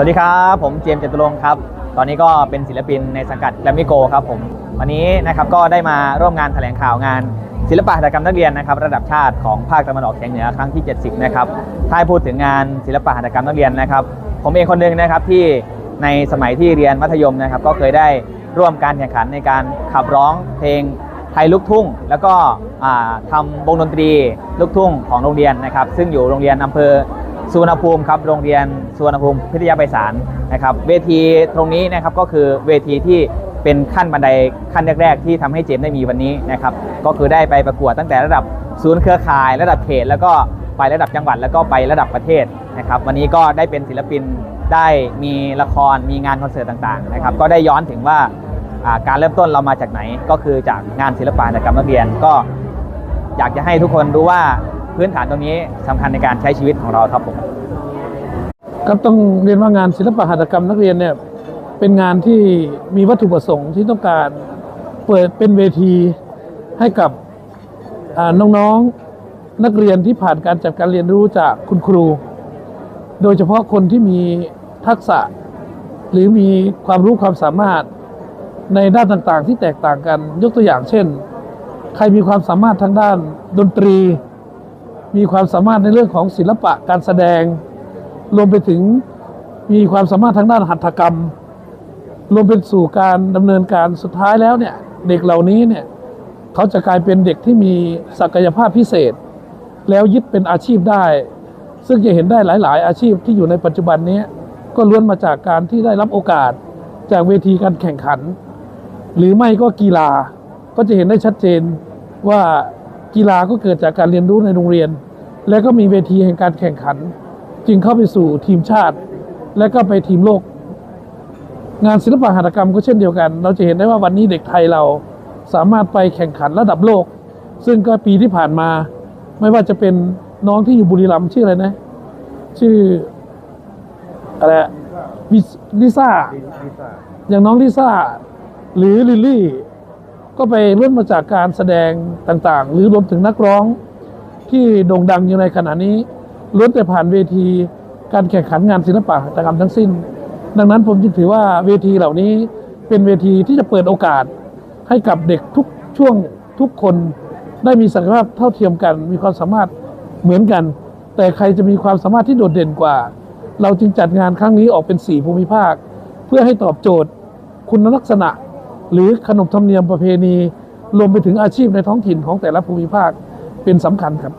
สวัสดีครับ ผมเจมส์จตุรงค์ครับ ตอนนี้ก็เป็นศิลปินในสังกัดแกรมิโกครับผม วันนี้นะครับก็ได้มาร่วมงานแถลงข่าวงาน ศิลปะหัตถกรรมนักเรียนนะครับระดับชาติของภาคตะวันออกเฉียงเหนือครั้งที่ 70 นะครับถ้าพูดถึงงานศิลปะหัตถกรรมนักเรียนนะครับ ผมเองคนหนึ่งนะครับที่ในสมัยที่เรียนมัธยมนะครับ ก็เคยได้ร่วมการแข่งขันในการขับร้องเพลงไทยลูกทุ่ง แล้วก็อ่าทำวงดนตรีลูกทุ่งของโรงเรียนนะครับ ซึ่งอยู่โรงเรียนอำเภอ สุวรรณภูมิครับโรงเรียนสุวรรณภูมิพิทยาไพศาลนะครับ เวทีตรงนี้นะครับก็คือเวทีที่เป็นขั้นบันไดขั้นแรก ๆ ที่ทำให้เจมส์ได้มีวันนี้นะครับ ก็คือได้ไปประกวดตั้งแต่ระดับศูนย์เครือข่าย ระดับเขตแล้วก็ไประดับจังหวัดแล้วก็ไประดับประเทศนะครับ วันนี้ก็ได้เป็นศิลปินได้มีละครมีงานคอนเสิร์ตต่างๆนะครับ ก็ได้ย้อนถึงว่าการเริ่มต้นเรามาจากไหนก็คือจากงานศิลปะหัตถกรรมนักเรียนก็อยากจะให้ทุกคนรู้ว่า พื้นฐานตรงนี้สำคัญในการใช้ชีวิตของเราครับผมก็ต้องเรียนว่างานศิลปะหัตถกรรมนักเรียนเนี่ยเป็นงานที่มีวัตถุประสงค์ที่ต้องการเปิดเป็นเวทีให้กับอ่าน้องๆนักเรียนที่ผ่านการจัดการเรียนรู้จากคุณครู โดยเฉพาะคนที่มีทักษะ หรือมีความรู้ความสามารถในด้านต่างๆ ที่แตกต่างกัน ยกตัวอย่างเช่น ใครมีความสามารถทางด้านดนตรี มีความสามารถในเรื่องของศิลปะการแสดง รวมไปถึงมีความสามารถทางด้านหัตถกรรม รวมไปสู่การดำเนินการสุดท้ายแล้วเนี่ยเด็กเหล่านี้เนี่ยเขาจะกลายเป็นเด็กที่มีศักยภาพพิเศษ แล้วยึดเป็นอาชีพได้ ซึ่งจะเห็นได้หลาย ๆ อาชีพที่อยู่ในปัจจุบันนี้ก็ล้วนมาจากการที่ได้รับโอกาสจากเวทีการแข่งขัน หรือไม่ก็กีฬาก็จะเห็นได้ชัดเจนว่า กีฬาก็เกิดจากการเรียนรู้ในโรงเรียน และก็มีเวทีแห่งการแข่งขัน จึงเข้าไปสู่ทีมชาติ และก็ไปทีมโลก งานศิลปะหัตถกรรมก็เช่นเดียวกัน เราจะเห็นได้ว่าวันนี้เด็กไทยเราสามารถไปแข่งขันระดับโลก ซึ่งก็ปีที่ผ่านมา ไม่ว่าจะเป็นน้องที่อยู่บุรีรัมย์ชื่ออะไรนะ ชื่ออะไรอะวิสลิซ่าอย่างน้องลิซ่าหรือลิลลี่ ก็ไปเริ่มมาจากการแสดงต่างๆ หรือรวมถึงนักร้องที่โด่งดังอยู่ในขณะนี้ล้วนแต่ผ่านเวทีการแข่งขันงานศิลปะหัตถกรรมทั้งสิ้น ดังนั้นผมจึงถือว่าเวทีเหล่านี้เป็นเวทีที่จะเปิดโอกาสให้กับเด็กทุกช่วงทุกคนได้มีศักยภาพเท่าเทียมกัน มีความสามารถเหมือนกัน แต่ใครจะมีความสามารถที่โดดเด่นกว่า เราจึงจัดงานครั้งนี้ออกเป็น 4 ภูมิภาค เพื่อให้ตอบโจทย์ คุณลักษณะ หรือขนบธรรมเนียมประเพณี รวมไปถึงอาชีพในท้องถิ่นของแต่ละภูมิภาคเป็นสำคัญครับ